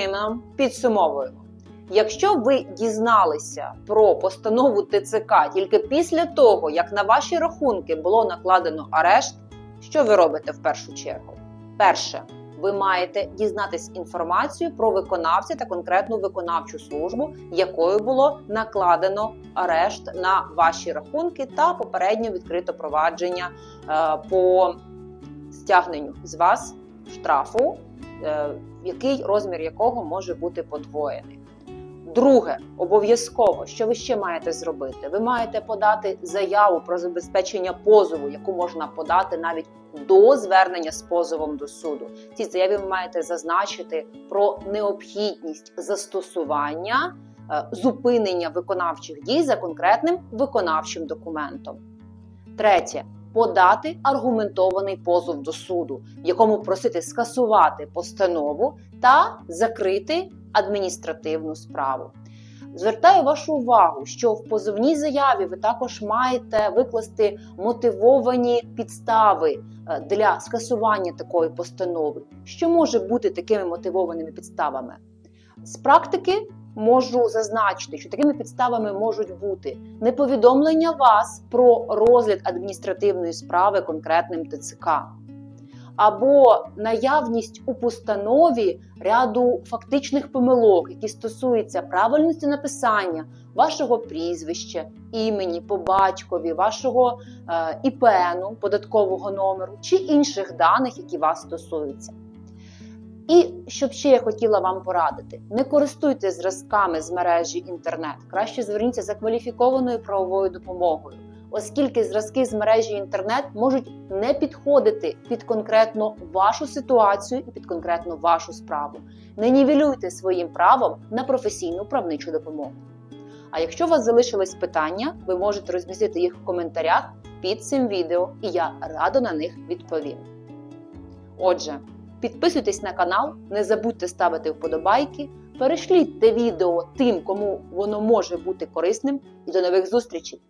чином підсумовуємо. Якщо ви дізналися про постанову ТЦК тільки після того, як на ваші рахунки було накладено арешт, що ви робите в першу чергу? Перше, ви маєте дізнатись інформацію про виконавця та конкретну виконавчу службу, якою було накладено арешт на ваші рахунки та попередньо відкрито провадження е, по стягненню з вас штрафу, який розмір якого може бути подвоєний. Друге, обов'язково, що ви ще маєте зробити? Ви маєте подати заяву про забезпечення позову, яку можна подати навіть до звернення з позовом до суду. В цій заяві ви маєте зазначити про необхідність застосування е, зупинення виконавчих дій за конкретним виконавчим документом. Третє. Подати аргументований позов до суду, в якому просити скасувати постанову та закрити адміністративну справу. Звертаю вашу увагу, що в позовній заяві ви також маєте викласти мотивовані підстави е, для скасування такої постанови. Що може бути такими мотивованими підставами? З практики можу зазначити, що такими підставами можуть бути неповідомлення вас про розгляд адміністративної справи конкретним ТЦК або наявність у постанові ряду фактичних помилок, які стосуються правильності написання вашого прізвища, імені, по батькові, вашого е, ІПНу, податкового номеру чи інших даних, які вас стосуються. І щоб ще я хотіла вам порадити: не користуйтесь зразками з мережі інтернет, краще зверніться за кваліфікованою правовою допомогою оскільки зразки з мережі інтернет можуть не підходити під конкретно вашу ситуацію і під конкретно вашу справу. Не нівелюйте своїм правом на професійну правничу допомогу. А якщо у вас залишились питання, ви можете розмістити їх в коментарях під цим відео, і я радо на них відповім. Отже, підписуйтесь на канал, не забудьте ставити вподобайки, перешліть те відео тим, кому воно може бути корисним, і до нових зустрічей!